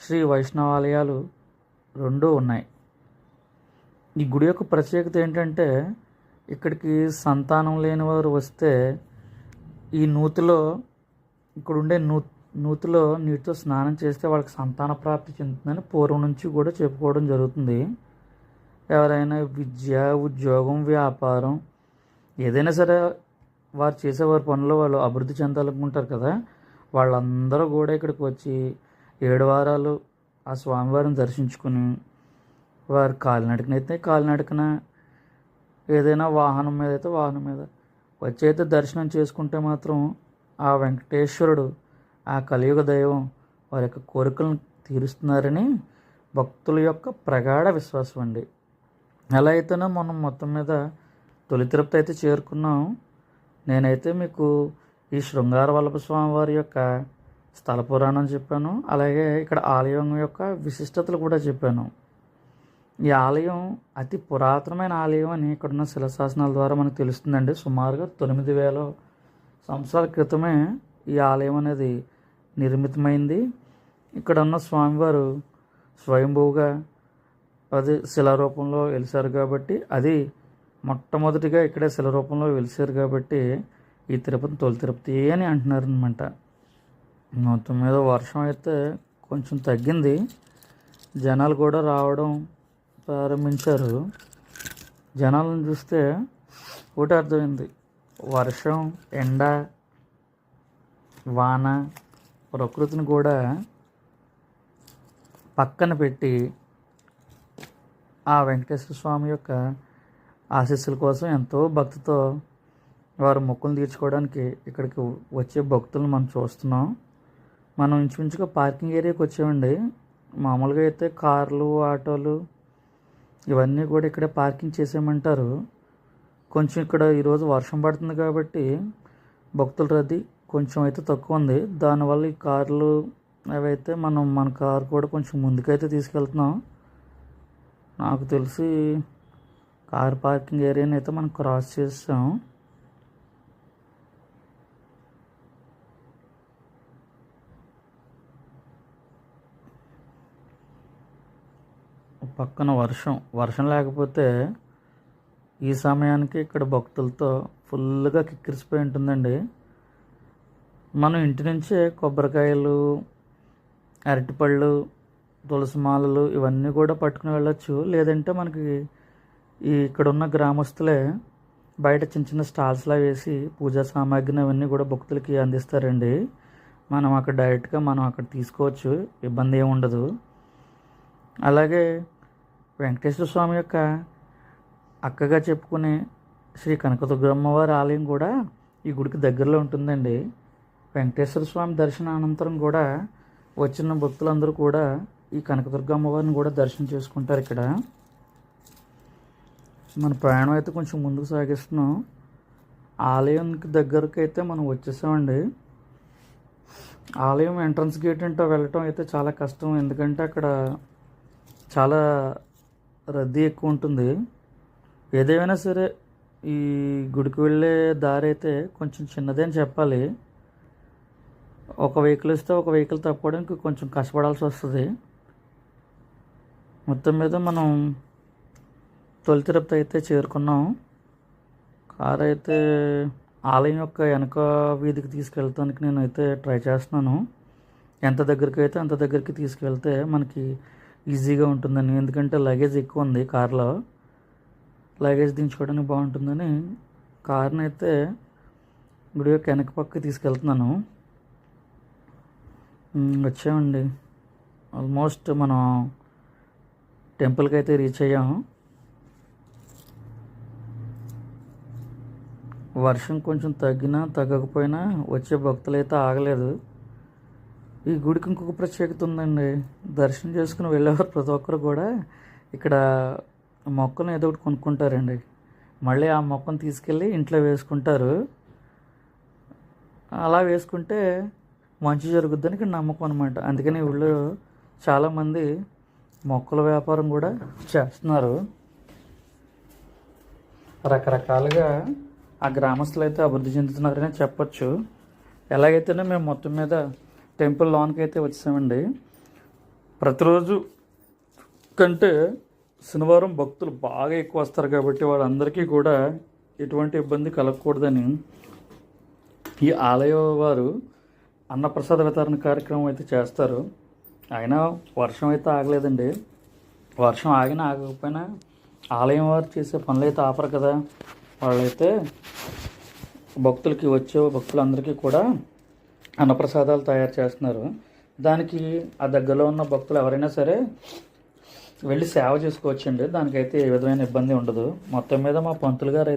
శ్రీ వైష్ణవాలయాలు రెండూ ఉన్నాయి. ఈ గుడి యొక్క ప్రత్యేకత ఏంటంటే ఇక్కడికి సంతానం లేని వారు వస్తే ఈ నూతిలో ఇక్కడ ఉండే నూ నూతిలో నీటితో స్నానం చేస్తే వాళ్ళకి సంతాన ప్రాప్తి చెందుతుందని పూర్వం నుంచి కూడా చెప్పుకోవడం జరుగుతుంది. ఎవరైనా విద్య ఉద్యోగం వ్యాపారం ఏదైనా సరే వారు చేసేవారి పనులు వాళ్ళు అభివృద్ధి చెందాలనుకుంటారు కదా వాళ్ళందరూ కూడా ఇక్కడికి వచ్చి ఏడు వారాలు ఆ స్వామివారిని దర్శించుకుని వారు కాలినడకనైతే కాలినడకన ఏదైనా వాహనం మీద అయితే వాహనం మీద వచ్చి అయితే దర్శనం చేసుకుంటే మాత్రం ఆ వెంకటేశ్వరుడు ఆ కలియుగ దైవం వారి యొక్క కోరికలను తీరుస్తున్నారని భక్తుల యొక్క ప్రగాఢ విశ్వాసం అండి. ఎలా అయితేనో మనం మొత్తం మీద తొలి తిరుపతి అయితే చేరుకున్నాం. నేనైతే మీకు ఈ శృంగార వల్లభ స్వామి వారి యొక్క స్థల పురాణం చెప్పాను. అలాగే ఇక్కడ ఆలయం యొక్క విశిష్టతలు కూడా చెప్పాను. ఈ ఆలయం అతి పురాతనమైన ఆలయం అని ఇక్కడున్న శిలాశాసనాల ద్వారా మనకు తెలుస్తుందండి. సుమారుగా తొమ్మిది వేల సంవత్సరాల క్రితమే ఈ ఆలయం అనేది నిర్మితమైంది. ఇక్కడ ఉన్న స్వామివారు స్వయంభూగా అది శిలారూపంలో వెలిశారు కాబట్టి అది మొట్టమొదటిగా ఇక్కడే శిలారూపంలో వెలిశారు కాబట్టి ఈ తిరుపతి తొలి తిరుపతి అని అంటున్నారు అనమాట మొత్తం మీద వర్షం అయితే కొంచెం తగ్గింది. జనాలు కూడా రావడం ప్రారంభించారు. జనాలను చూస్తే ఒకటి అర్థమైంది. వర్షం ఎండ వాన ప్రకృతిని కూడా పక్కన పెట్టి ఆ వెంకటేశ్వర స్వామి యొక్క ఆశీస్సుల కోసం ఎంతో భక్తితో వారు మొక్కులు తీర్చుకోవడానికి ఇక్కడికి వచ్చే భక్తులను మనం చూస్తున్నాం. మనం ఇంచుమించుగా పార్కింగ్ ఏరియాకి వచ్చామండి. మామూలుగా అయితే కార్లు ఆటోలు ఇవన్నీ కూడా ఇక్కడే పార్కింగ్ చేసేయమంటారు. కొంచెం ఇక్కడ ఈరోజు వర్షం పడుతుంది కాబట్టి భక్తుల రద్దీ కొంచెం అయితే తక్కువ ఉంది. దానివల్ల ఈ కార్లు అవి అయితే మనం మన కార్ కూడా కొంచెం ముందుకైతే తీసుకెళ్తున్నాం. నాకు తెలిసి కార్ పార్కింగ్ ఏరియాని అయితే మనం క్రాస్ చేసాం పక్కన వర్షం వర్షం లేకపోతే ఈ సమయానికి ఇక్కడ భక్తులతో ఫుల్గా కిక్కిరిసిపోయి ఉంటుందండి. మనం ఇంటి నుంచే కొబ్బరికాయలు అరటిపళ్ళు తులసి మాలలు ఇవన్నీ కూడా పట్టుకుని వెళ్ళొచ్చు. లేదంటే మనకి ఈ ఇక్కడ ఉన్న గ్రామస్తులే బయట చిన్న చిన్న స్టాల్స్లా వేసి పూజా సామాగ్రిని అవన్నీ కూడా భక్తులకి అందిస్తారండి. మనం అక్కడ డైరెక్ట్గా మనం అక్కడ తీసుకోవచ్చు. ఇబ్బంది ఏమి ఉండదు. అలాగే వెంకటేశ్వర స్వామి యొక్క అక్కగా చెప్పుకునే శ్రీ కనకదుర్గమ్మ వారి ఆలయం కూడా ఈ గుడికి దగ్గరలో ఉంటుందండి. వెంకటేశ్వర స్వామి దర్శన అనంతరం కూడా వచ్చిన భక్తులందరూ కూడా ఈ కనకదుర్గమ్మ వారిని కూడా దర్శనం చేసుకుంటారు ఇక్కడ. మన ప్రయాణం అయితే కొంచెం ముందుకు సాగిస్తున్నాం. ఆలయానికి దగ్గరకు అయితే మనం వచ్చేసామండి. ఆలయం ఎంట్రన్స్ గేట్ అంటే వెళ్ళటం అయితే చాలా కష్టం. ఎందుకంటే అక్కడ చాలా రద్దీ ఎక్కువ ఉంటుంది. ఏదేమైనా సరే ఈ గుడికి వెళ్ళే దారి అయితే కొంచెం చిన్నదే అని చెప్పాలి. ఒక వెహికల్ ఇస్తే ఒక వెహికల్ తప్పుకోవడానికి కొంచెం కష్టపడాల్సి వస్తుంది. మొత్తం మీద మనం తొలి తిరుపతి అయితే చేరుకున్నాం. కార్ అయితే ఆలయం యొక్క వెనక వీధికి తీసుకెళ్ళడానికి నేను అయితే ట్రై చేస్తున్నాను. ఎంత దగ్గరికి అయితే అంత దగ్గరికి తీసుకెళ్తే మనకి ఈజీగా ఉంటుందని. ఎందుకంటే లగేజ్ ఎక్కువ ఉంది కార్లో. లగేజ్ దించుకోవడానికి బాగుంటుందని కార్ని అయితే గుడి యొక్క వెనక పక్క తీసుకెళ్తున్నాను. వచ్చామండి. ఆల్మోస్ట్ మనం టెంపుల్కి అయితే రీచ్ అయ్యాము వర్షం కొంచెం తగ్గినా తగ్గకపోయినా వచ్చే భక్తులు అయితే ఆగలేదు. ఈ గుడికి ఇంకొక ప్రత్యేకత ఉందండి. దర్శనం చేసుకుని వెళ్ళేవారు ప్రతి ఒక్కరు కూడా. ఇక్కడ మొక్కను ఏదో ఒకటి కొనుక్కుంటారండి. మళ్ళీ ఆ మొక్కను తీసుకెళ్ళి ఇంట్లో వేసుకుంటారు. అలా వేసుకుంటే మంచి జరుగుద్దని ఇక్కడ నమ్మకం అనమాట అందుకని ఊళ్ళో చాలామంది మొక్కల వ్యాపారం కూడా చేస్తున్నారు. రకరకాలుగా ఆ గ్రామస్తులు అయితే అభివృద్ధి చెందుతున్నారని చెప్పచ్చు. ఎలాగైతేనే మేము మొత్తం మీద టెంపుల్ లోన్కి అయితే వచ్చామండి. ప్రతిరోజు కంటే శనివారం భక్తులు బాగా ఎక్కువ వస్తారు కాబట్టి వాళ్ళందరికీ కూడా ఎటువంటి ఇబ్బంది కలగకూడదని ఈ ఆలయ వారు అన్నప్రసాద వితరణ కార్యక్రమం అయితే చేస్తారు. అయినా వర్షం అయితే ఆగలేదండి. వర్షం ఆగినా ఆగకపోయినా ఆలయం వారు చేసే పనులు అయితే ఆపరు కదా. వాళ్ళైతే భక్తులకి వచ్చే భక్తులందరికీ కూడా అన్నప్రసాదాలు తయారు చేస్తున్నారు. దానికి ఆ దగ్గరలో ఉన్న భక్తులు ఎవరైనా సరే వెళ్ళి సేవ చేసుకోవచ్చండి. దానికైతే ఏ విధమైన ఇబ్బంది ఉండదు. మొత్తం మీద మా పంతులు గారు